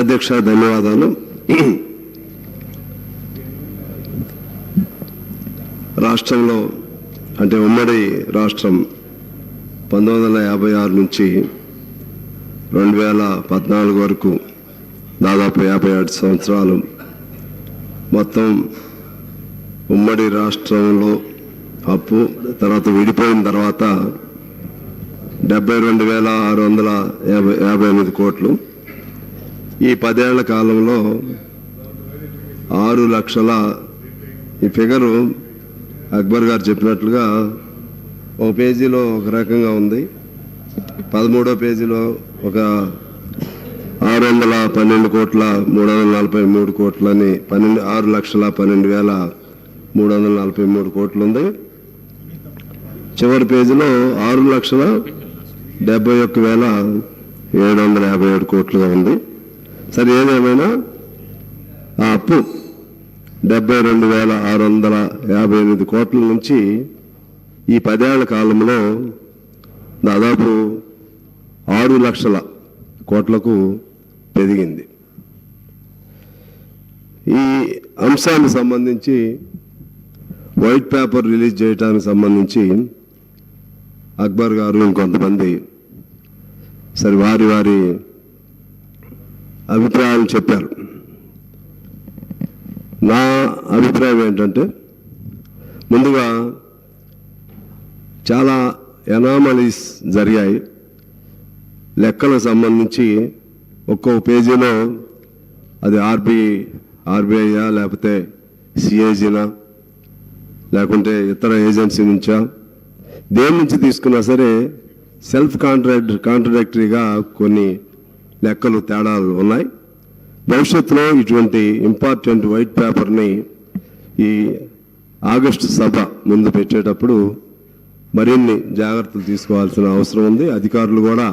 అధ్యక్ష ధన్యవాదాలు. రాష్ట్రంలో అంటే ఉమ్మడి రాష్ట్రం పంతొమ్మిది వందల యాభై ఆరు నుంచి రెండు వేల పద్నాలుగు వరకు దాదాపు యాభై ఆరు సంవత్సరాలు మొత్తం ఉమ్మడి రాష్ట్రంలో అప్పు తర్వాత విడిపోయిన తర్వాత డెబ్బై రెండు వేల ఆరు వందల యాభై యాభై ఎనిమిది కోట్లు. ఈ పదేళ్ళ కాలంలో ఆరు లక్షల ఈ ఫిగరు అక్బర్ గారు చెప్పినట్లుగా ఒక పేజీలో ఒక రకంగా ఉంది. పదమూడో పేజీలో ఒక ఆరు వందల పన్నెండు కోట్ల మూడు వందల నలభై మూడు కోట్లని పన్నెండు ఆరు లక్షల పన్నెండు వేల మూడు వందల నలభై మూడు కోట్లు ఉంది చివరి పేజీలో ఆరు లక్షల డెబ్బై ఒక్క వేల ఏడు వందల యాభై ఏడు కోట్లుగా ఉంది. సరే ఏదేమైనా? ఆ అప్పు డెబ్బై రెండు వేల ఆరు వందల యాభై ఎనిమిది కోట్ల నుంచి ఈ పదేళ్ళ కాలంలో దాదాపు ఆరు లక్షల కోట్లకు పెరిగింది. ఈ అంశానికి సంబంధించి వైట్ పేపర్ రిలీజ్ చేయడానికి సంబంధించి అక్బర్ గారు ఇంకొంతమంది సరే వారి వారి అభిప్రాయాలు చెప్పారు. నా అభిప్రాయం ఏంటంటే ముందుగా చాలా ఎనామలీస్ జరిగాయి. లెక్కలకు సంబంధించి ఒక్కో పేజీలో అది ఆర్బి ఆర్బీఐయా లేకపోతే సిఏజీనా లేకుంటే ఇతర ఏజెన్సీ నుంచా? దేని నుంచి తీసుకున్నా సరే సెల్ఫ్ కాంట్రాక్ట్ కాంట్రడక్టరీగా కొన్ని లెక్కలు తేడాలు ఉన్నాయి. భవిష్యత్తులో ఇటువంటి ఇంపార్టెంట్ వైట్ పేపర్ని ఈ ఆగస్టు సభ ముందు పెట్టేటప్పుడు మరిన్ని జాగ్రత్తలు తీసుకోవాల్సిన అవసరం ఉంది. అధికారులు కూడా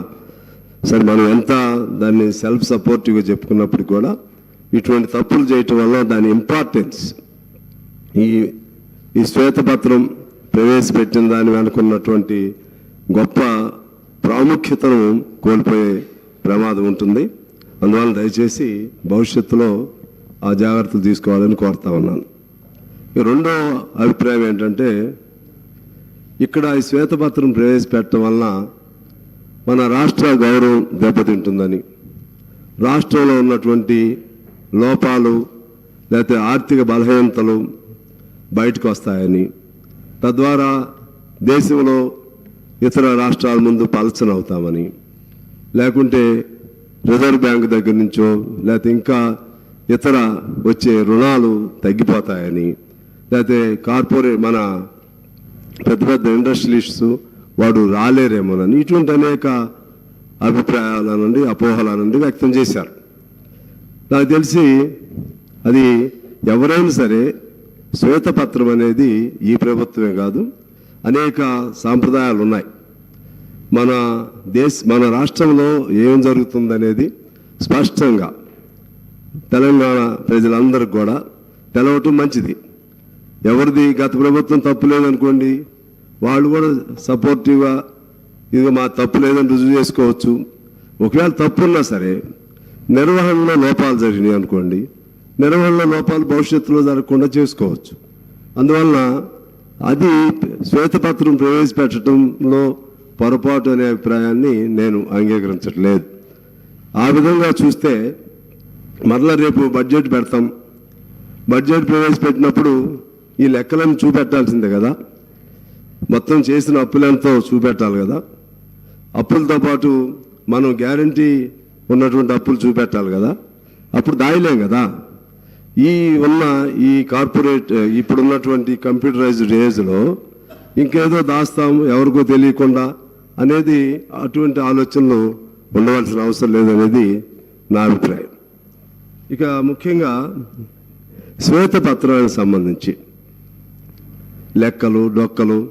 సరే మనం ఎంత దాన్ని సెల్ఫ్ సపోర్టివ్గా చెప్పుకున్నప్పుడు కూడా ఇటువంటి తప్పులు చేయటం వల్ల దాని ఇంపార్టెన్స్ ఈ ఈ శ్వేతపత్రం ప్రవేశపెట్టిన దాని వెనుకున్నటువంటి గొప్ప ప్రాముఖ్యతను కోల్పోయే ప్రమాదం ఉంటుంది. అందువల్ల దయచేసి భవిష్యత్తులో ఆ జాగ్రత్తలు తీసుకోవాలని కోరుతా ఉన్నాను. రెండో అభిప్రాయం ఏంటంటే ఇక్కడ ఈ శ్వేతపత్రం ప్రవేశపెట్టడం వలన మన రాష్ట్ర గౌరవం దెబ్బతింటుందని రాష్ట్రంలో ఉన్నటువంటి లోపాలు లేకపోతే ఆర్థిక బలహీనతలు బయటకు వస్తాయని తద్వారా దేశంలో ఇతర రాష్ట్రాల ముందు పలచనవుతామని లేకుంటే రిజర్వ్ బ్యాంక్ దగ్గర నుంచో లేకపోతే ఇంకా ఇతర వచ్చే రుణాలు తగ్గిపోతాయని లేకపోతే కార్పొరేట్ మన పెద్ద పెద్ద ఇండస్ట్రియలిస్ట్స్ వాడు రాలేరేమోనని ఇటువంటి అనేక అభిప్రాయాల నుండి అపోహల నుండి వ్యక్తం చేశారు. నాకు తెలిసి అది ఎవరైనా సరే శ్వేతపత్రం అనేది ఈ ప్రభుత్వమే కాదు అనేక సాంప్రదాయాలు ఉన్నాయి మన దేశ మన రాష్ట్రంలో ఏం జరుగుతుందనేది స్పష్టంగా తెలంగాణ ప్రజలందరికీ కూడా తెలవటం మంచిది. ఎవరిది గత ప్రభుత్వం తప్పు లేదనుకోండి వాళ్ళు కూడా సపోర్టివ్గా ఇది మా తప్పు లేదని రుజువు చేసుకోవచ్చు. ఒకవేళ తప్పు ఉన్నా సరే నిర్వహణలో లోపాలు జరిగినాయి అనుకోండి నిర్వహణలో లోపాలు భవిష్యత్తులో జరగకుండా చేసుకోవచ్చు. అందువలన అది శ్వేతపత్రం ప్రవేశపెట్టడంలో పొరపాటు అనే అభిప్రాయాన్ని నేను అంగీకరించట్లేదు. ఆ విధంగా చూస్తే మరలా రేపు బడ్జెట్ పెడతాం. బడ్జెట్ ప్రవేశపెట్టినప్పుడు ఈ లెక్కలను చూపెట్టాల్సిందే కదా. మొత్తం చేసిన అప్పులెంతో చూపెట్టాలి కదా. అప్పులతో పాటు మనం గ్యారంటీ ఉన్నటువంటి అప్పులు చూపెట్టాలి కదా. అప్పుడు దాయలేం కదా. ఈ ఉన్న ఈ కార్పొరేట్ ఇప్పుడున్నటువంటి కంప్యూటరైజ్డ్ ఏజ్లో ఇంకేదో దాస్తాము ఎవరికో తెలియకుండా అనేది అటువంటి ఆలోచనలు ఉండవలసిన అవసరం లేదనేది నా అభిప్రాయం. ఇక ముఖ్యంగా శ్వేతపత్రాలకు సంబంధించి లెక్కలు డొక్కలు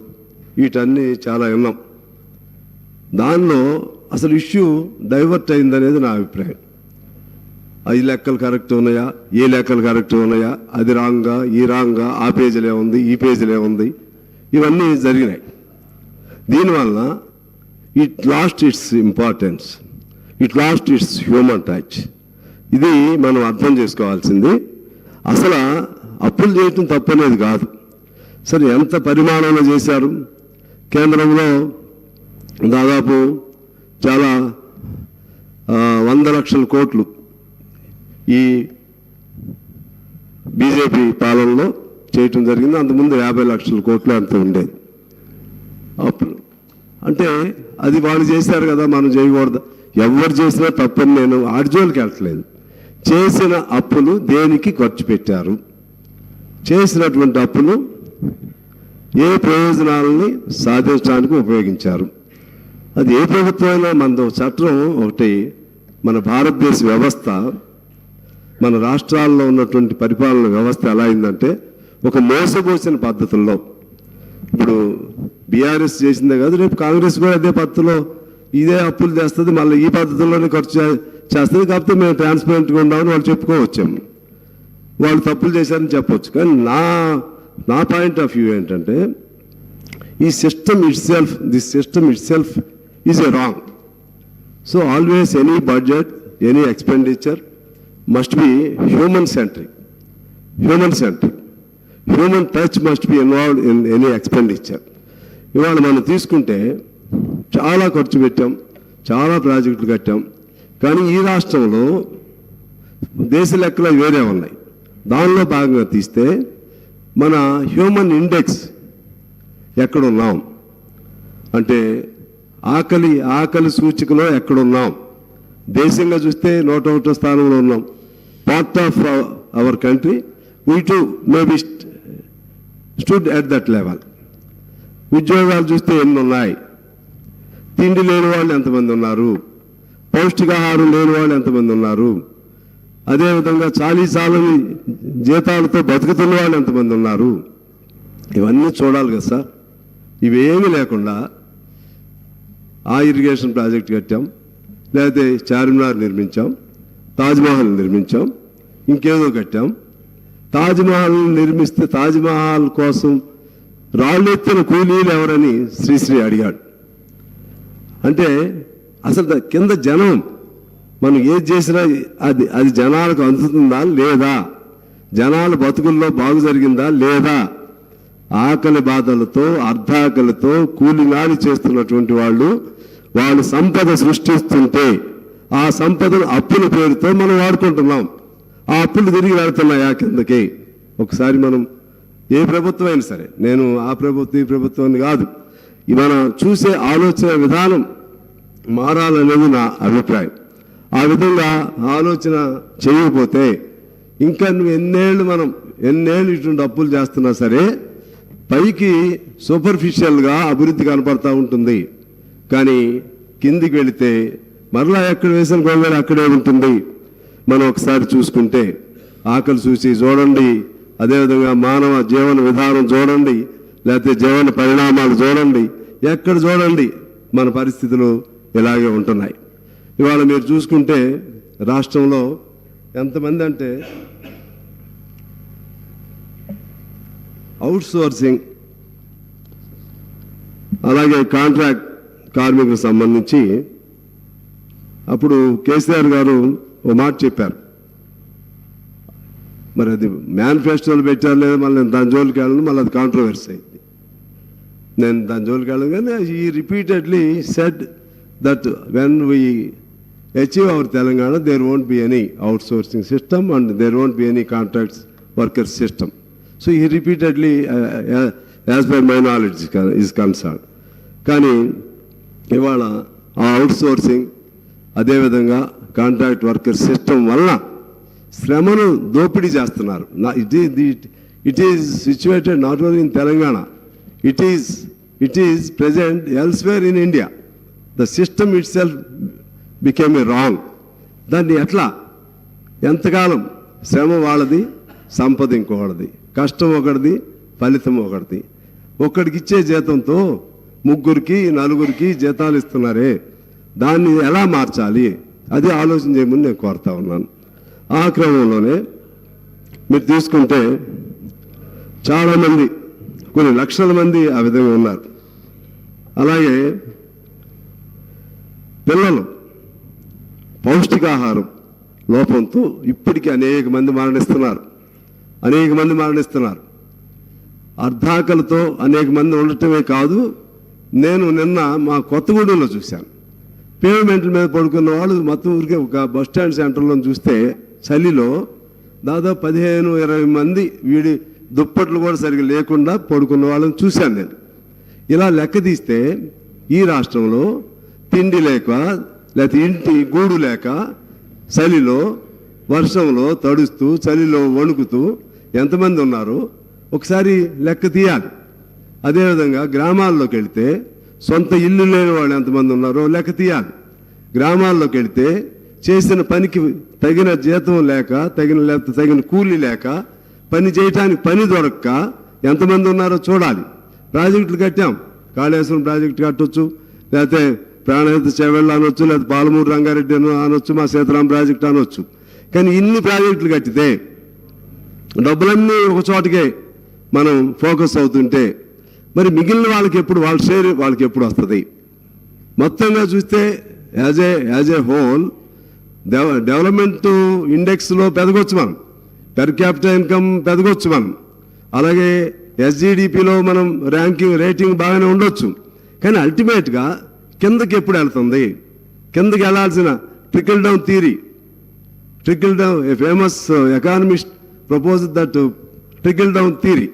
వీటన్నీ చాలా విన్నాం దానిలో అసలు ఇష్యూ డైవర్ట్ అయిందనేది నా అభిప్రాయం. ఈ లెక్కలు కరెక్ట్ ఉన్నాయా? ఏ లెక్కలు కరెక్ట్ ఉన్నాయా? అది రాంగా? ఈ రాంగా? ఆ పేజీలే ఉంది ఈ పేజీలే ఉంది. ఇవన్నీ జరిగినాయి. దీనివల్ల it lost its importance it lost its human touch ఇది మనం అర్థం చేసుకోవాల్సింది. అసలు అప్పులు చేయటం తప్పనేది కాదు. సరే ఎంత పరిమాణంలో చేశారు? కేంద్రంలో దాదాపు చాలా వంద లక్షల కోట్లు ఈ బీజేపీ పాలనలో చేయటం జరిగింది. అంతకుముందు యాభై లక్షల కోట్లు అంత ఉండేది. అప్పుడు అంటే అది వాళ్ళు చేశారు కదా మనం చేయకూడదు. ఎవరు చేసినా తప్పని నేను ఆర్జోలకి వెళ్ళట్లేదు. చేసిన అప్పులు దేనికి ఖర్చు పెట్టారు? చేసినటువంటి అప్పులు ఏ ప్రయోజనాలని సాధించడానికి ఉపయోగించారు? అది ఏ ప్రభుత్వం అయినా మనది చట్టం ఒకటి మన భారతదేశ వ్యవస్థ మన రాష్ట్రాల్లో ఉన్నటువంటి పరిపాలన వ్యవస్థ ఎలా అయిందంటే ఒక మోసపోసిన పద్ధతుల్లో ఇప్పుడు బీఆర్ఎస్ చేసిందే కాదు రేపు కాంగ్రెస్ కూడా అదే పద్ధతిలో ఇదే అప్పులు చేస్తుంది మళ్ళీ ఈ పద్ధతిలోనే ఖర్చు చేస్తుంది కాకపోతే మేము ట్రాన్స్పరెంట్గా ఉండాలని వాళ్ళు చెప్పుకోవచ్చాము. వాళ్ళు తప్పులు చేశారని చెప్పొచ్చు. కానీ నా నా పాయింట్ ఆఫ్ వ్యూ ఏంటంటే ఈ system itself this system itself is a wrong so always any budget any expenditure must be human centric human centric human touch must be involved in any expenditure ఇవాళ మనం తీసుకుంటే చాలా ఖర్చు పెట్టాం చాలా ప్రాజెక్టులు కట్టాం. కానీ ఈ రాష్ట్రంలో దేశ లెక్కలు వేరే ఉన్నాయి. దానిలో భాగంగా తీస్తే మన హ్యూమన్ ఇండెక్స్ ఎక్కడున్నాం? అంటే ఆకలి ఆకలి సూచికలో ఎక్కడున్నాం? దేశంగా చూస్తే నూట ఒకటో స్థానంలో ఉన్నాం. Part of our country we too maybe stood at that level ఉద్యోగాలు చూస్తే ఎన్ని ఉన్నాయి తిండి లేని వాళ్ళు ఎంతమంది ఉన్నారు? పౌష్టికాహారం లేని వాళ్ళు ఎంతమంది ఉన్నారు? అదేవిధంగా చాలీసాలని జీతాలతో బతుకుతున్న వాళ్ళు ఎంతమంది ఉన్నారు? ఇవన్నీ చూడాలి కదా సార్. ఇవేమీ లేకుండా ఆ ఇరిగేషన్ ప్రాజెక్ట్ కట్టాం. లేకపోతే చార్మినార్ నిర్మించాం. తాజ్మహల్ నిర్మించాం. ఇంకేదో కట్టాం. తాజ్మహల్ నిర్మిస్తే తాజ్మహల్ కోసం రాళ్ళెత్తిన కూలీలు ఎవరని శ్రీశ్రీ అడిగాడు. అంటే అసలు కింద జనం మనం ఏది చేసినా అది అది జనాలకు అందుతుందా లేదా? జనాల బతుకుల్లో బాగు జరిగిందా లేదా? ఆకలి బాధలతో అర్ధాకలితో కూలినాడి చేస్తున్నటువంటి వాళ్ళు వాళ్ళు సంపద సృష్టిస్తుంటే ఆ సంపదను అప్పుల పేరుతో మనం వాడుకుంటున్నాం. ఆ అప్పులు తిరిగి వెళుతున్నాయా కిందకి. ఒకసారి మనం ఏ ప్రభుత్వం అయినా సరే నేను ఆ ప్రభుత్వం ఈ ప్రభుత్వం కాదు. ఈ మనం చూసే ఆలోచన విధానం మారాలనేది నా అభిప్రాయం. ఆ విధంగా ఆలోచన చేయకపోతే ఇంకా నువ్వు ఎన్నేళ్ళు మనం ఎన్నేళ్ళు ఇటువంటి అప్పులు చేస్తున్నా సరే పైకి సూపర్ఫిషియల్గా అభివృద్ధి కనపడతా ఉంటుంది. కానీ కిందికి వెళితే మరలా ఎక్కడ వేసిన గొంగళి అక్కడే ఉంటుంది. మనం ఒకసారి చూసుకుంటే ఆకలి చూసి చూడండి అదేవిధంగా మానవ జీవన విధానం చూడండి లేకపోతే జీవన పరిణామాలు చూడండి ఎక్కడ చూడండి మన పరిస్థితులు ఇలాగే ఉంటున్నాయి. ఇవాళ మీరు చూసుకుంటే రాష్ట్రంలో ఎంతమంది అంటే అవుట్సోర్సింగ్ అలాగే కాంట్రాక్ట్ కార్మికులకు సంబంధించి అప్పుడు కేసీఆర్ గారు ఓ మాట చెప్పారు. మరి అది మేనిఫెస్టోలు పెట్టారు లేదా మళ్ళీ నేను దాని జోలికి వెళ్ళను మళ్ళీ అది కాంట్రవర్సీ అయింది. నేను దాని జోలికి వెళ్ళను కానీ ఈ repeatedly said that when we achieve our Telangana there won't be any outsourcing system and there won't be any contracts workers system so ఈ repeatedly as by my knowledge is concern కానీ ఇవాళ ఆ అవుట్ సోర్సింగ్ అదేవిధంగా contract worker system వలన శ్రమను దోపిడీ చేస్తున్నారు. It is it is situated not only in Telangana it is it is present elsewhere in India the system itself became a wrong దాన్ని ఎట్లా? ఎంతకాలం శ్రమ వాళ్ళది సంపద ఇంకొకటిది కష్టం ఒకటిది ఫలితం ఒకటిది ఒక్కడికి ఇచ్చే జీతంతో ముగ్గురికి నలుగురికి జీతాలు ఇస్తున్నారే. దాన్ని ఎలా మార్చాలి? అది ఆలోచన చేయమని నేను కోరుతా ఉన్నాను. ఆ క్రమంలోనే మీరు తీసుకుంటే చాలామంది కొన్ని లక్షల మంది ఆ విధంగా ఉన్నారు. అలాగే పిల్లలు పౌష్టికాహారం లోపంతో ఇప్పటికీ అనేక మంది మరణిస్తున్నారు. అనేక మంది మరణిస్తున్నారు. అర్ధాకలతో అనేక మంది ఉండటమే కాదు నేను నిన్న మా కొత్తగూడెంలో చూశాను. పేమెంట్ల మీద పడుకున్న వాళ్ళు మొత్తం ఊరికే ఒక బస్ స్టాండ్ సెంటర్లో చూస్తే చలిలో దాదాపు పదిహేను ఇరవై మంది వీడి దుప్పట్లు కూడా సరిగ్గా లేకుండా పడుకున్న వాళ్ళని చూశాను నేను. ఇలా లెక్క తీస్తే ఈ రాష్ట్రంలో తిండి లేక లేకపోతే ఇంటి గూడు లేక చలిలో వర్షంలో తడుస్తూ చలిలో వణుకుతూ ఎంతమంది ఉన్నారో ఒకసారి లెక్క తీయాలి. అదేవిధంగా గ్రామాల్లోకి వెళితే సొంత ఇల్లు లేని వాళ్ళు ఎంతమంది ఉన్నారో లెక్క తీయాలి. గ్రామాల్లోకి వెళితే చేసిన పనికి తగిన జీతం లేక తగిన లేకపోతే తగిన కూలీ లేక పని చేయటానికి పని దొరక్క ఎంతమంది ఉన్నారో చూడాలి. ప్రాజెక్టులు కట్టాం. కాళేశ్వరం ప్రాజెక్టు కట్టొచ్చు. లేకపోతే ప్రాణహిత చెవెళ్ళు అనొచ్చు లేకపోతే పాలమూరు రంగారెడ్డి అనొచ్చు మా సీతారాం ప్రాజెక్టు అనొచ్చు. కానీ ఇన్ని ప్రాజెక్టులు కట్టితే డబ్బులన్నీ ఒక చోటకే మనం ఫోకస్ అవుతుంటే మరి మిగిలిన వాళ్ళకి ఎప్పుడు వాళ్ళ షేర్ వాళ్ళకి ఎప్పుడు వస్తుంది? మొత్తంగా చూస్తే as a as a whole dev development ఇండెక్స్లో పెదగొచ్చు మనం. పెర్ క్యాపిటల్ ఇన్కమ్ పెదగొచ్చు మనం. అలాగే ఎస్జిడిపిలో మనం ర్యాంకింగ్ రేటింగ్ బాగానే ఉండొచ్చు. కానీ అల్టిమేట్గా కిందకి ఎప్పుడు వెళ్తుంది? కిందకి వెళ్ళాల్సిన trickle down theory trickle down a famous economist propose that trickle down theory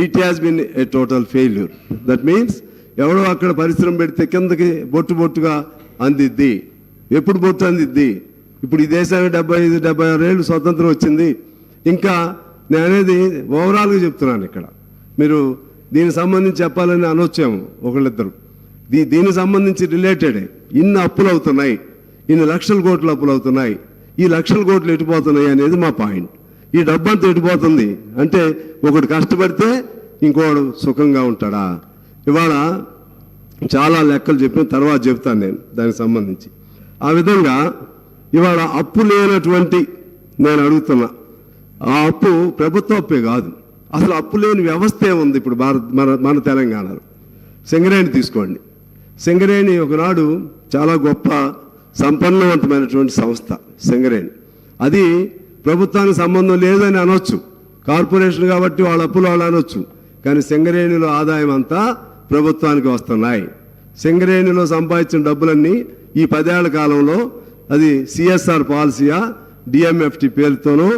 it has been a total failure that means ఎవడో అక్కడ పరిశ్రమ పెడితే కిందకి బొట్టు బొట్టుగా అందిద్ది. ఎప్పుడు బొట్టు అందిద్ది? ఇప్పుడు ఈ దేశానికి డెబ్బై ఐదు డెబ్బై ఆరు ఏళ్ళు స్వతంత్రం వచ్చింది. ఇంకా నేను అనేది ఓవరాల్గా చెప్తున్నాను ఇక్కడ. మీరు దీనికి సంబంధించి చెప్పాలని అనొచ్చాము ఒకళ్ళిద్దరు. దీ దీనికి సంబంధించి రిలేటెడ్ ఇన్ని అప్పులు అవుతున్నాయి ఇన్ని లక్షల కోట్లు అప్పులు అవుతున్నాయి ఈ లక్షల కోట్లు ఎటుపోతున్నాయి అనేది మా పాయింట్. ఈ డబ్బంతా ఎడిపోతుంది అంటే ఒకడు కష్టపడితే ఇంకోడు సుఖంగా ఉంటాడా? ఇవాళ చాలా లెక్కలు చెప్పిన తర్వాత చెప్తాను నేను దానికి సంబంధించి. ఆ విధంగా ఇవాళ అప్పు లేనటువంటి నేను అడుగుతున్నా. ఆ అప్పు ప్రభుత్వ అప్పే కాదు. అసలు అప్పు లేని వ్యవస్థే ఉంది ఇప్పుడు భారత్ మన మన తెలంగాణలో. సింగరేణి తీసుకోండి. సింగరేణి ఒకనాడు చాలా గొప్ప సంపన్నవంతమైనటువంటి సంస్థ సింగరేణి. అది ప్రభుత్వానికి సంబంధం లేదని అనొచ్చు. కార్పొరేషన్ కాబట్టి వాళ్ళ అప్పులు వాళ్ళు అనొచ్చు. కానీ సింగరేణిలో ఆదాయం అంతా ప్రభుత్వానికి వస్తున్నాయి. సింగరేణిలో సంపాదించిన డబ్బులన్నీ ఈ పదేళ్ళ కాలంలో అది సిఎస్ఆర్ పాలసీయా డిఎంఎఫ్టి పేరుతోనూ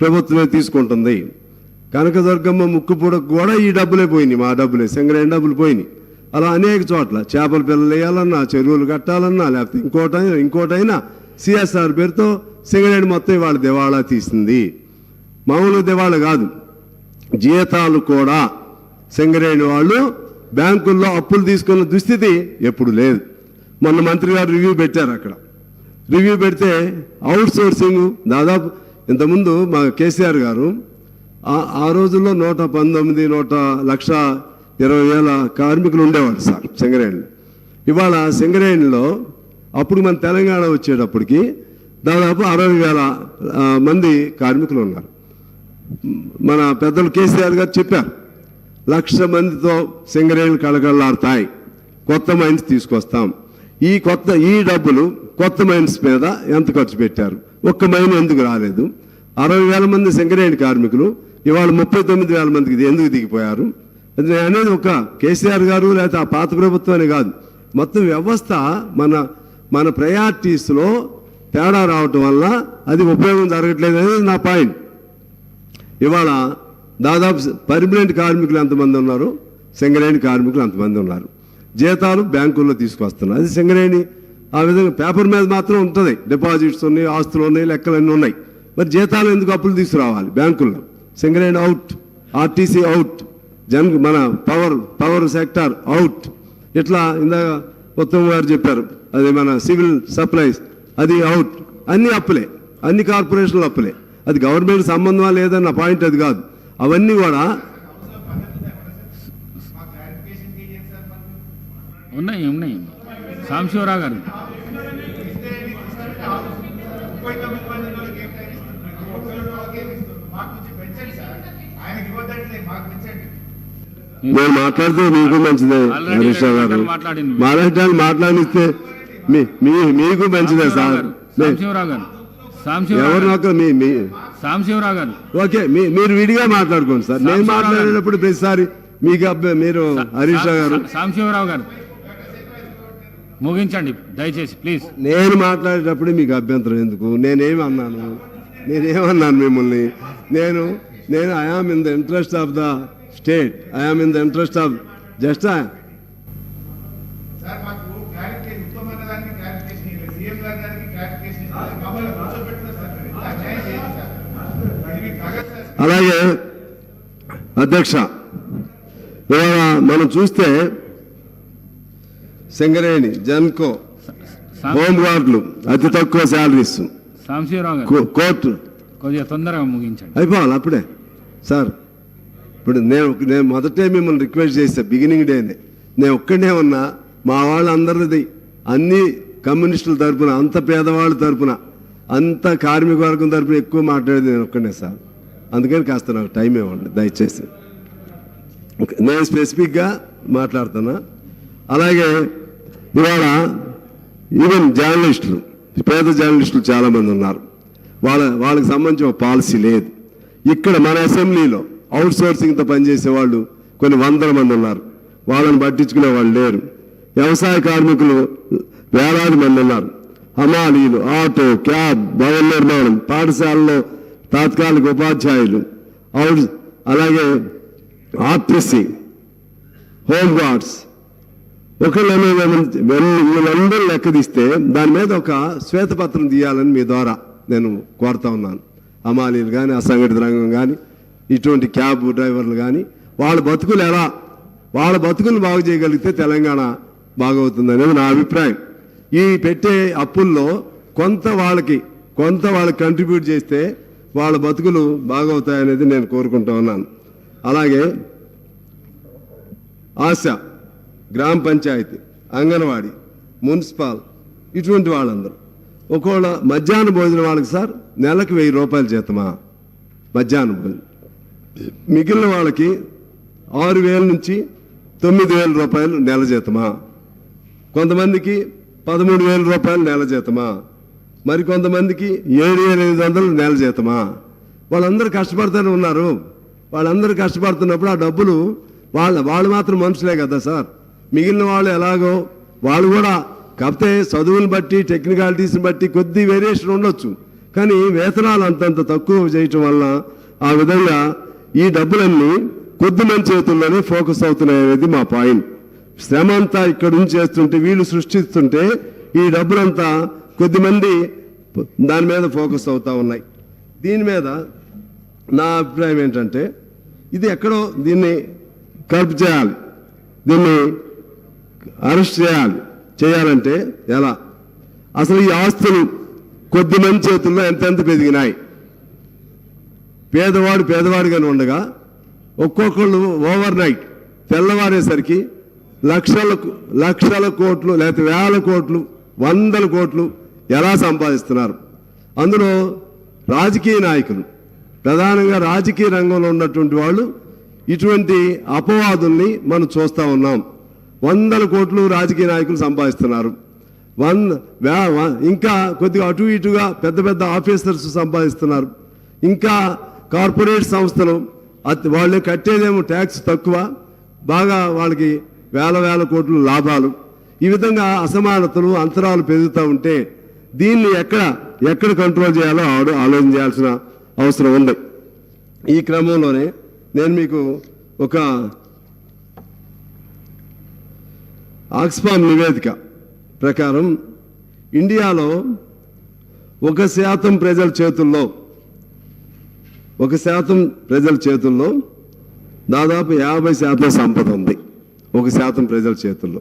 ప్రభుత్వమే తీసుకుంటుంది. కనకదుర్గమ్మ ముక్కుపూడకు కూడా ఈ డబ్బులే పోయినాయి మా డబ్బులే. సింగరేణి డబ్బులు పోయినాయి. అలా అనేక చోట్ల చేపల పిల్లలు వేయాలన్నా చెరువులు కట్టాలన్నా లేకపోతే ఇంకోటైనా ఇంకోటైనా సిఎస్ఆర్ పేరుతో సింగరేణి మొత్తం ఇవాళ దివాళా తీసింది. మామూలు దివాళా కాదు. జీతాలు కూడా సెంగరేణి వాళ్ళు బ్యాంకుల్లో అప్పులు తీసుకున్న దుస్థితి ఎప్పుడు లేదు. మొన్న మంత్రి గారు రివ్యూ పెట్టారు అక్కడ. రివ్యూ పెడితే అవుట్ సోర్సింగ్ దాదాపు ఇంతకుముందు మా కేసీఆర్ గారు ఆ- రోజుల్లో నూట పంతొమ్మిది నూట లక్ష ఇరవై వేల కార్మికులు ఉండేవారు సార్ సింగరేణిలో. ఇవాళ సింగరేణిలో అప్పుడు మన తెలంగాణ వచ్చేటప్పటికి దాదాపు అరవై వేల మంది కార్మికులు ఉన్నారు. మన పెద్దలు కేసీఆర్ గారు చెప్పారు లక్ష మందితో సింగరేణులు కళకళలాడతాయి కొత్త మైన్స్ తీసుకొస్తాం. ఈ కొత్త ఈ డబ్బులు కొత్త మైన్స్ మీద ఎంత ఖర్చు పెట్టారు? ఒక్క మైన్ ఎందుకు రాలేదు? అరవై వేల మంది సింగరేణి కార్మికులు ఇవాళ ముప్పై తొమ్మిది వేల మందికి ఎందుకు దిగిపోయారు? అనేది ఒక కేసీఆర్ గారు లేకపోతే ఆ పాత ప్రభుత్వాన్ని కాదు. మొత్తం వ్యవస్థ మన మన ప్రయారిటీస్లో తేడా రావటం వల్ల అది ఉపయోగం జరగట్లేదు అనేది నా పాయింట్. ఇవాళ దాదాపు పర్మనెంట్ కార్మికులు ఎంతమంది ఉన్నారు? సింగరేణి కార్మికులు ఎంతమంది ఉన్నారు? జీతాలు బ్యాంకుల్లో తీసుకొస్తున్నారు అది సింగరేణి. ఆ విధంగా పేపర్ మీద మాత్రం ఉంటుంది. డిపాజిట్స్ ఉన్నాయి ఆస్తులు ఉన్నాయి లెక్కలు అన్నీ ఉన్నాయి. మరి జీతాలు ఎందుకు అప్పులు తీసుకురావాలి బ్యాంకుల్లో? సింగరేణి అవుట్ ఆర్టీసీ అవుట్ జన్ మన పవర్ పవర్ సెక్టార్ అవుట్. ఇట్లా ఇందాక ఉత్తమ్ గారు చెప్పారు. అది మన సివిల్ సప్లైస్. అది అవుట్ అన్ని అప్పులే. అన్ని కార్పొరేషన్లు అప్పులే. అది గవర్నమెంట్ సంబంధం లేదన్న పాయింట్ అది కాదు. అవన్నీ కూడా ఉన్నాయి ఉన్నాయి. సాంశివరావు గారు. నేను మాట్లాడితే మీకు మంచిదే హరీష్ రావు గారు. మాట్లాడిస్తే మీకు మంచిదే సార్. సాంశివరావు గారు ఎవరు నాకు మీ మీ గారు. ఓకే మీ- మీరు విడిగా మాట్లాడుకోండి సార్. నేను. మాట్లాడేటప్పుడు ప్రతిసారి మీకు అబ్బ- మీరు హరీష్ రావు గారు సా- సాంబశివరావు గారు. ముగించండి దయచేసి ప్లీజ్. నేను మాట్లాడేటప్పుడు మీకు అభ్యంతరం ఎందుకు? నేనేమి అన్నాను నేనేమన్నాను మిమ్మల్ని? నేను నేను I am in the interest of the state I am in the interest of just sir మాకు క్లారిఫికేషన్ ఉత్తమమైన దానికి క్లారిఫికేషన్ ఇవ్వలేదు సీఎం గారి దానికి క్లారిఫికేషన్ ఇవ్వలేదు మమ్మల్ని కూర్చోబెట్టున్నారు సార్ మీరు. ఇలా న్యాయం చేయండి సార్ ఇది మీకు తగదు సార్ అలాగే అధ్యక్ష ఇవాళ మనం చూస్తే సింగరేణి జన్కో హోమ్ గార్డులు అతి తక్కువ శాలరీస్. కోర్టు. కొద్దిగా తొందరగా ముగించండి. అయిపోవాలి అప్పుడే. సార్ ఇప్పుడు నేను నేను మొదటే మిమ్మల్ని రిక్వెస్ట్ చేశా బిగినింగ్ డేనే. నేను ఒక్కడే ఉన్నా మా వాళ్ళందరిది అన్ని కమ్యూనిస్టుల తరపున అంత పేదవాళ్ళ తరపున అంత కార్మిక వర్గం తరపున ఎక్కువ మాట్లాడేది నేను ఒక్కడే సార్. అందుకని కాస్త నాకు టైం ఇవ్వండి దయచేసి. నేను స్పెసిఫిక్గా మాట్లాడుతున్నా. అలాగే ఇవాళ ఈవెన్ జర్నలిస్టులు పేద జర్నలిస్టులు చాలామంది ఉన్నారు. వాళ్ళ వాళ్ళకి సంబంధించిన ఒక పాలసీ లేదు. ఇక్కడ మన అసెంబ్లీలో అవుట్ సోర్సింగ్తో పనిచేసే వాళ్ళు కొన్ని వందల మంది ఉన్నారు. వాళ్ళని పట్టించుకునే వాళ్ళు లేరు. వ్యవసాయ కార్మికులు వేలాది మంది ఉన్నారు. హమాలీలు ఆటో క్యాబ్ భవన నిర్మాణం పాఠశాలలో తాత్కాలిక ఉపాధ్యాయులు అవుట్ అలాగే ఆర్టీసీ హోమ్ గార్డ్స్. ఒకళ్ళని వీళ్ళందరూ లెక్కదిస్తే దాని మీద ఒక శ్వేతపత్రం తీయాలని మీ ద్వారా నేను కోరుతా ఉన్నాను. అమాలీలు కానీ అసంఘటిత రంగం కానీ ఇటువంటి క్యాబ్ డ్రైవర్లు కానీ వాళ్ళ బతుకులు ఎలా? వాళ్ళ బతుకులు బాగు చేయగలిగితే తెలంగాణ బాగవుతుంది అనేది నా అభిప్రాయం. ఈ పెట్టే అప్పుల్లో కొంత వాళ్ళకి కొంత వాళ్ళకి కంట్రిబ్యూట్ చేస్తే వాళ్ళ బతుకులు బాగవుతాయనేది నేను కోరుకుంటా ఉన్నాను. అలాగే ఆశ గ్రామ పంచాయతీ అంగన్వాడీ మున్సిపల్ ఇటువంటి వాళ్ళందరూ. ఒకవేళ మధ్యాహ్న భోజనం వాళ్ళకి సార్ నెలకు వెయ్యి రూపాయలు చేతమా మధ్యాహ్న భోజనం. మిగిలిన వాళ్ళకి ఆరు వేల నుంచి తొమ్మిది వేల రూపాయలు నెల జీతమా? కొంతమందికి పదమూడు వేల రూపాయలు నెల జీతమా? మరికొంతమందికి ఏడు వేల ఎనిమిది వందలు నెల జీతమా? వాళ్ళందరూ కష్టపడుతూనే ఉన్నారు. వాళ్ళందరూ కష్టపడుతున్నప్పుడు ఆ డబ్బులు వాళ్ళ వాళ్ళు మాత్రం మనుషులే కదా సార్. మిగిలిన వాళ్ళు ఎలాగో వాళ్ళు కూడా కాకపోతే చదువుని బట్టి టెక్నికాలిటీస్ని బట్టి కొద్ది వేరియేషన్ ఉండొచ్చు. కానీ వేతనాలు అంతంత తక్కువ చేయటం వల్ల ఆ విధంగా ఈ డబ్బులన్నీ కొద్ది మంది చేతుల్లోనే ఫోకస్ అవుతున్నాయనేది మా పాయింట్ శ్రమ అంతా ఇక్కడ నుంచి చేస్తుంటే వీళ్ళు సృష్టిస్తుంటే ఈ డబ్బులంతా కొద్దిమంది దాని మీద ఫోకస్ అవుతూ ఉన్నాయి. దీని మీద నా అభిప్రాయం ఏంటంటే ఇది ఎక్కడో దీన్ని కల్ప్ చేయాలి. దీన్ని అరెస్ట్ చేయాలి. చేయాలంటే ఎలా? అసలు ఈ ఆస్తులు కొద్ది మంది చేతుల్లో ఎంతెంత పెరిగినాయి? పేదవాడు పేదవాడిగానే ఉండగా ఒక్కొక్కళ్ళు ఓవర్ నైట్ తెల్లవారేసరికి లక్షల లక్షల కోట్లు లేకపోతే వేల కోట్లు వందల కోట్లు ఎలా సంపాదిస్తున్నారు? అందులో రాజకీయ నాయకులు ప్రధానంగా రాజకీయ రంగంలో ఉన్నటువంటి వాళ్ళు ఇటువంటి అపవాదుల్ని మనం చూస్తూ ఉన్నాం. వందల కోట్లు రాజకీయ నాయకులు సంపాదిస్తున్నారు. వంద ఇంకా కొద్దిగా అటు ఇటుగా పెద్ద పెద్ద ఆఫీసర్స్ సంపాదిస్తున్నారు. ఇంకా కార్పొరేట్ సంస్థలు వాళ్ళు కట్టేదేమో ట్యాక్స్ తక్కువ బాగా వాళ్ళకి వేల వేల కోట్లు లాభాలు. ఈ విధంగా అసమానతలు అంతరాలు పెరుగుతూ ఉంటే దీన్ని ఎక్కడ ఎక్కడ కంట్రోల్ చేయాలో ఆడు ఆలోచన చేయాల్సిన అవసరం ఉంది. ఈ క్రమంలోనే నేను మీకు ఒక ఆక్స్ఫామ్ నివేదిక ప్రకారం ఇండియాలో ఒక శాతం ప్రజల చేతుల్లో ఒక శాతం ప్రజల చేతుల్లో దాదాపు యాభై శాతం సంపద ఉంది. ఒక శాతం ప్రజల చేతుల్లో.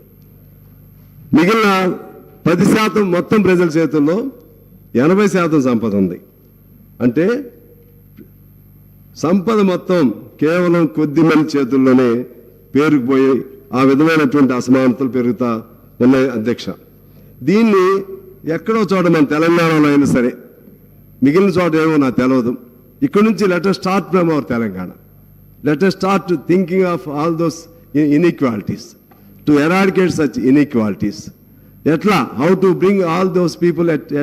మిగిలిన పది శాతం మొత్తం ప్రజల చేతుల్లో ఎనభై శాతం సంపద ఉంది. అంటే సంపద మొత్తం కేవలం కొద్ది మంది చేతుల్లోనే పేరుకుపోయి ఆ విధమైనటువంటి అసమానతలు పెరుగుతా ఉన్నాయి అధ్యక్ష. దీన్ని ఎక్కడో చోట మన తెలంగాణలో అయినా సరే మిగిలిన చోట ఏమో నాకు తెలియదు ఇక్కడ నుంచి let us start from our Telangana. Let us start thinking of all those inequalities to eradicate such inequalities. ఎట్లా? How to bring all those people at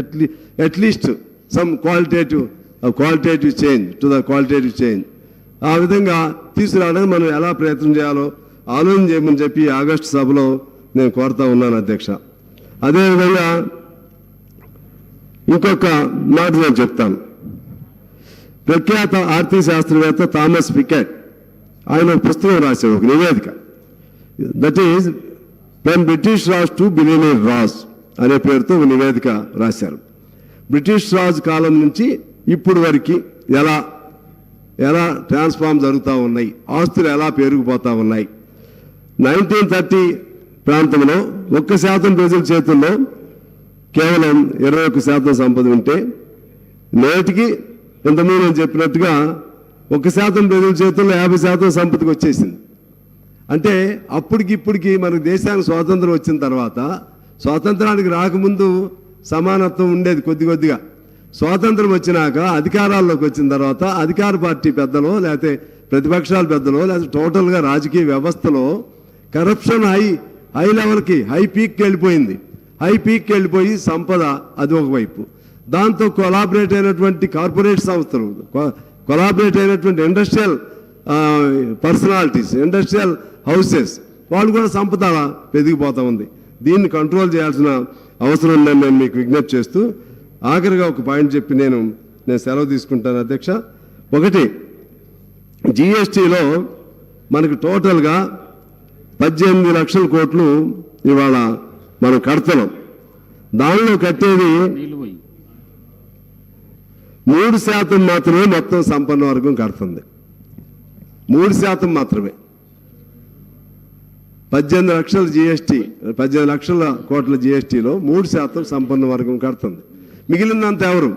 at some qualitative qualitative change to the qualitative change ఆ విధంగా తీసుకురావడానికి మనం ఎలా ప్రయత్నం చేయాలో ఆలోచన చేయమని చెప్పి ఆగస్టు సభలో నేను కోరుతా ఉన్నాను అధ్యక్ష. అదేవిధంగా ఇంకొక మాట నేను చెప్తాను. ప్రఖ్యాత ఆర్థిక శాస్త్రవేత్త థామస్ పికెట్ ఆయన పుస్తకం రాశాడు ఒక నివేదిక. That is when British Raj to billionaire Raj అనే పేరుతో నివేదిక రాశారు. బ్రిటిష్ రాజు కాలం నుంచి ఇప్పుడు వరకు ఎలా ఎలా ట్రాన్స్ఫార్మ్ జరుగుతూ ఉన్నాయి ఆస్తులు ఎలా పెరిగిపోతూ ఉన్నాయి. నైన్టీన్ థర్టీ ప్రాంతంలో ఒక్క శాతం ప్రజల చేతుల్లో కేవలం ఇరవై ఒక్క శాతం సంపద ఉంటే నేటికి ఇంతకుముందు నేను చెప్పినట్టుగా ఒక శాతం ప్రజల చేతుల్లో యాభై శాతం సంపదకి వచ్చేసింది. అంటే అప్పటికి ఇప్పటికి మన దేశానికి స్వాతంత్రం వచ్చిన తర్వాత స్వాతంత్రానికి రాకముందు సమానత్వం ఉండేది కొద్ది కొద్దిగా. స్వాతంత్రం వచ్చినాక అధికారాల్లోకి వచ్చిన తర్వాత అధికార పార్టీ పెద్దలో లేకపోతే ప్రతిపక్షాల పెద్దలో లేకపోతే టోటల్గా రాజకీయ వ్యవస్థలో కరప్షన్ హై హై లెవెల్కి హై పీక్కి వెళ్ళిపోయింది. హై పీక్కి వెళ్ళిపోయి సంపద అది ఒకవైపు దాంతో కొలాబరేట్ అయినటువంటి కార్పొరేట్ సంస్థలు కొలాబరేట్ అయినటువంటి ఇండస్ట్రియల్ పర్సనాలిటీస్ ఇండస్ట్రియల్ హౌసెస్ వాళ్ళు కూడా సంపద పెరిగిపోతా ఉంది. దీన్ని కంట్రోల్ చేయాల్సిన అవసరం ఉందని నేను మీకు విజ్ఞప్తి చేస్తూ ఆఖరిగా ఒక పాయింట్ చెప్పి నేను నేను సెలవు తీసుకుంటాను అధ్యక్ష. ఒకటి జిఎస్టిలో మనకు టోటల్గా పద్దెనిమిది లక్షల కోట్లు ఇవాళ మనం కడుతున్నాం దానిలో కట్టేది మూడు శాతం మాత్రమే మొత్తం సంపన్న వర్గం కడుతుంది. మూడు శాతం మాత్రమే. పద్దెనిమిది లక్షల జిఎస్టీ పద్దెనిమిది లక్షల కోట్ల జిఎస్టీలో మూడు శాతం సంపన్న వర్గం కడుతుంది. మిగిలినంత ఎవరు?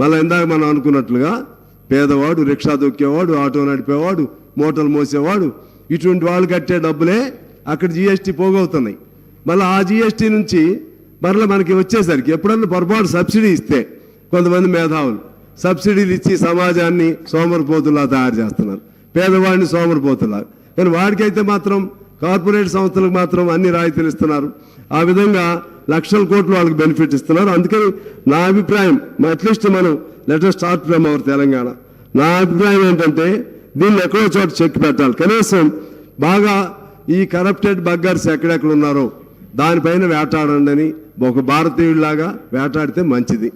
మళ్ళీ ఇందాక మనం అనుకున్నట్లుగా పేదవాడు రిక్షా దొక్కేవాడు ఆటో నడిపేవాడు మోటార్లు మోసేవాడు ఇటువంటి వాళ్ళు కట్టే డబ్బులే అక్కడ జిఎస్టీ పోగవుతున్నాయి. మళ్ళీ ఆ జిఎస్టీ నుంచి మరలా మనకి వచ్చేసరికి ఎప్పుడన్నా పొరపాటు సబ్సిడీ ఇస్తే కొంతమంది మేధావులు సబ్సిడీలు ఇచ్చి సమాజాన్ని సోమరిపోతులా తయారు చేస్తున్నారు. పేదవాడిని సోమరిపోతున్నారు. కానీ వాడికైతే మాత్రం కార్పొరేట్ సంస్థలకు మాత్రం అన్ని రాయితీలు ఇస్తున్నారు. ఆ విధంగా లక్షల కోట్లు వాళ్ళకి బెనిఫిట్ ఇస్తున్నారు. అందుకని నా అభిప్రాయం అట్లీస్ట్ మనం let us start from our Telangana. నా అభిప్రాయం ఏంటంటే దీన్ని ఎక్కడో చోట చెక్ పెట్టాలి. కనీసం బాగా ఈ కరప్టెడ్ బగ్గర్స్ ఎక్కడెక్కడ ఉన్నారో దానిపైన వేటాడండి అని ఒక భారతీయుడిలాగా వేటాడితే మంచిది.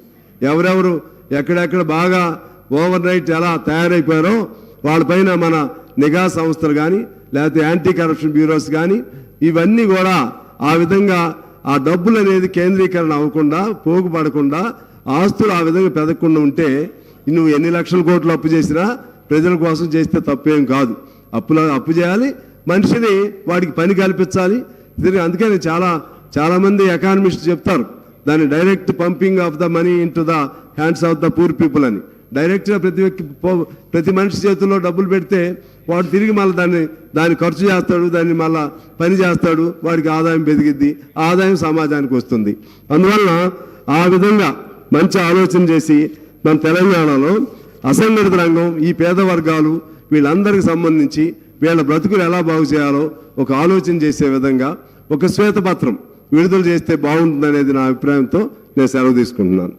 ఎవరెవరు ఎక్కడెక్కడ బాగా ఓవర్ నైట్ ఎలా తయారైపోయారో వాళ్ళపైన మన నిఘా సంస్థలు కానీ లేకపోతే యాంటీ కరప్షన్ బ్యూరోస్ కానీ ఇవన్నీ కూడా ఆ విధంగా ఆ డబ్బులు అనేది కేంద్రీకరణ అవ్వకుండా పోగుపడకుండా ఆస్తులు ఆ విధంగా పెదగకుండా ఉంటే నువ్వు ఎన్ని లక్షల కోట్లు అప్పు చేసినా ప్రజల కోసం చేస్తే తప్పేం కాదు. అప్పులో అప్పు చేయాలి మనిషిని వాడికి పని కల్పించాలి. ఇది అందుకని చాలా చాలామంది ఎకానమిస్ట్ చెప్తారు దాన్ని direct pumping of the money into the hands of the poor people అని. డైరెక్ట్గా ప్రతి వ్యక్తి ప్రతి మనిషి చేతుల్లో డబ్బులు పెడితే వాడు తిరిగి మళ్ళీ దాన్ని దాన్ని ఖర్చు చేస్తాడు దాన్ని మళ్ళా పని చేస్తాడు వాడికి ఆదాయం పెరిగిద్ది ఆదాయం సమాజానికి వస్తుంది. అందువలన ఆ విధంగా మంచి ఆలోచన చేసి మన తెలంగాణలో అసంఘటిత రంగం ఈ పేద వర్గాలు వీళ్ళందరికీ సంబంధించి వీళ్ళ బ్రతుకులు ఎలా బాగు చేయాలో ఒక ఆలోచన చేసే విధంగా ఒక శ్వేతపత్రం విడుదల చేస్తే బాగుంటుందనేది నా అభిప్రాయంతో నేను సెలవు తీసుకుంటున్నాను.